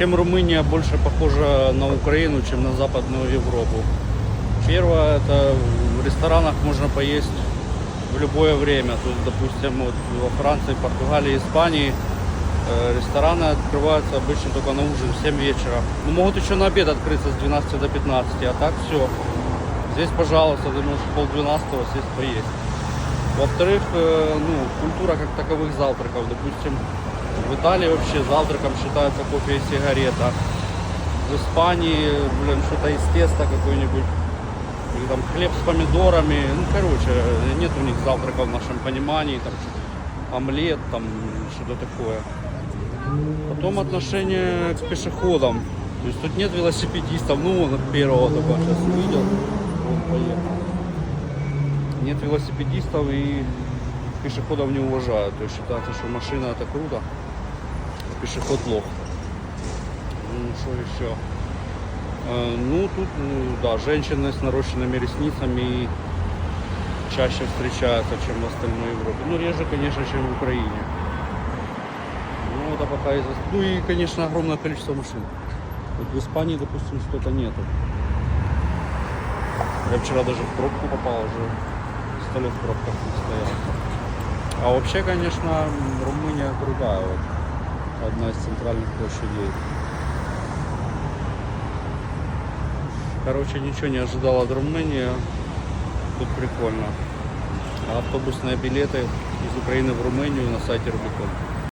чем Румыния больше похожа на Украину, чем на Западную Европу? Первое, это в ресторанах можно поесть в любое время. Есть, допустим, вот во Франции, Португалии, Испании э, рестораны открываются обычно только на ужин в 7 вечера. Ну, могут еще на обед открыться с 12 до 15, а так все. Здесь, пожалуйста, ты можешь полдвенадцатого сесть поесть. Во-вторых, э, ну, культура как таковых завтраков. Допустим, в Италии вообще завтраком считается кофе и сигарета. В Испании, блин, что-то из теста какой-нибудь. Или там хлеб с помидорами. Ну, короче, нет у них завтрака в нашем понимании. Там омлет, там что-то такое. Потом отношение к пешеходам. То есть тут нет велосипедистов. Ну, вон первого только сейчас увидел. Он поехал. Нет велосипедистов и пешеходов не уважают. То есть считается, что машина это круто, пешеход лох. Ну, что еще? Э, Ну, тут, ну, да, женщины с нарощенными ресницами чаще встречаются, чем в остальной Европе. Ну, реже, конечно, чем в Украине. Ну, это пока из Ну и, конечно, огромное количество машин. Вот в Испании, допустим, столько нету. Я вчера даже в пробку попал уже. Сто лет в пробках не стоял. А вообще, конечно, Румыния другая. Вот. Одна из центральных площадей. Короче, ничего не ожидал от Румынии. Тут прикольно. А автобусные билеты из Украины в Румынию на сайте Рубикон.